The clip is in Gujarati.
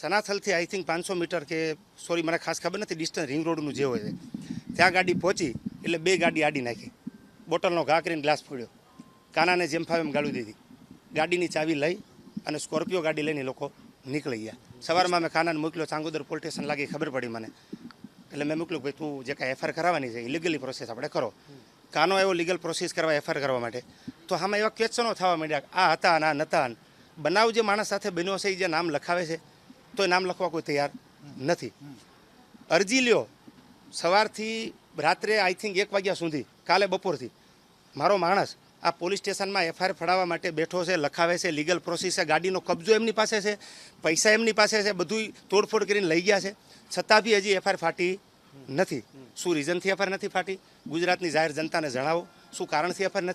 સનાથલથી આઈ થિંક પાંચસો મીટર કે, સોરી, મને ખાસ ખબર નથી, ડિસ્ટન્સ રિંગ રોડનું જે હોય છે. ત્યાં ગાડી પહોંચી, એટલે બે ગાડી આડી નાખી. બોટલનો ઘા કરીને ગ્લાસ ફોડ્યો. કાનાને જેમ ફાવે એમ ગાળું દીધી. ગાડીની ચાવી લઈ અને સ્કોર્પિયો ગાડી લઈને લોકો નીકળી ગયા. સવારમાં મેં કાનાને મોકલ્યો, ચાંગોદર પોલીસ સ્ટેશન લાગી ખબર પડી મને. એટલે મેં મોકલ્યું ભાઈ, તું જે કાંઈ એફઆઈઆર કરાવવાની છે ઇલીગલી પ્રોસેસ આપણે કરો. કાનો એવો લીગલ પ્રોસેસ કરવા એફઆઈઆર કરવા માટે. તો આમાં એવા ક્વેશ્ચનો થવા માંડ્યા. આ હતા અને આ નતા. બનાવ જે માણસ સાથે બન્યો છે, એ જે નામ લખાવે છે તો નામ લખવા કોઈ તૈયાર નથી. અરજી લ્યો. સવારથી રાત્રે આઈ થિંક એક વાગ્યા સુધી, કાલે બપોરથી. મારો માણસ આ પોલીસ સ્ટેશનમાં એફઆઈઆર ફડાવવા માટે બેઠો છે, લખાવે છે લીગલ પ્રોસેસ છે, ગાડીનો કબજો એમની પાસે છે, પૈસા એમની પાસે છે બધું તોડફોડ કરીને લઈ ગયા છે. છતાં બી હજી એફઆઈઆર ફાટી નથી. શું રીઝનથી એફઆઈઆર નથી ફાટી? ગુજરાતની જાહેર જનતાને જણાવો. શું કારણથી એફઆઈઆર નથી